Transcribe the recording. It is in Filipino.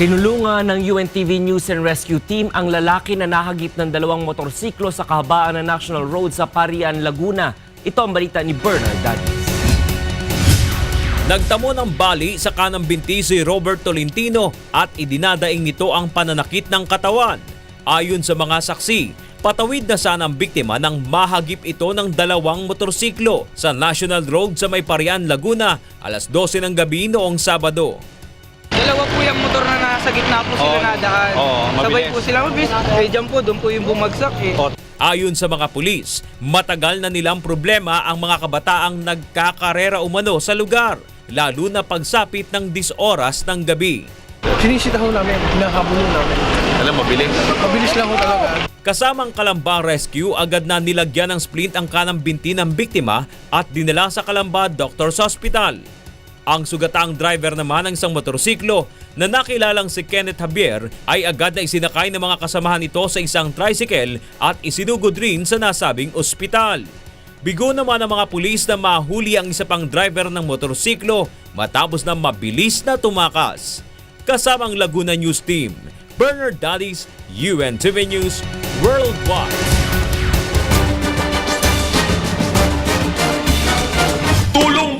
Tinulungan ng UNTV News and Rescue Team ang lalaki na nahagip ng dalawang motorsiklo sa kahabaan ng National Road sa Parian, Laguna. Ito ang balita ni Bernard Dadis. Nagtamo ng bali sa kanang binti si Robert Tolentino at idinadaing nito ang pananakit ng katawan. Ayon sa mga saksi, patawid na sana ang biktima nang mahagip ito ng dalawang motorsiklo sa National Road sa May Parian, Laguna alas 12 ng gabi noong Sabado. Dalawa po yung motor na nasa gitna po sila Oo. nadaan. Oo, Sabay mabilis. po sila mabilis. Eh, dyan po, doon po yung bumagsak eh. Oo. Ayon sa mga pulis, matagal na nilang problema ang mga kabataang nagkakarera umano sa lugar, lalo na pagsapit ng 10 oras ng gabi. Sinisita ho namin, hinahabol ho namin. Alam, mabilis. Mabilis lang ho talaga. Kasamang Kalamba Rescue, agad na nilagyan ng splint ang kanang binti ng biktima at dinala sa Kalamba Doctors Hospital. Ang sugatang driver naman ng isang motorsiklo na nakilalang si Kenneth Javier ay agad na isinakay ng mga kasamahan nito sa isang tricycle at isinugod rin sa nasabing ospital. Bigo naman ang mga pulis na mahuli ang isa pang driver ng motorsiklo matapos na mabilis na tumakas. Kasamang Laguna News Team, Bernard Daddies, UNTV News, Worldwide. Tulong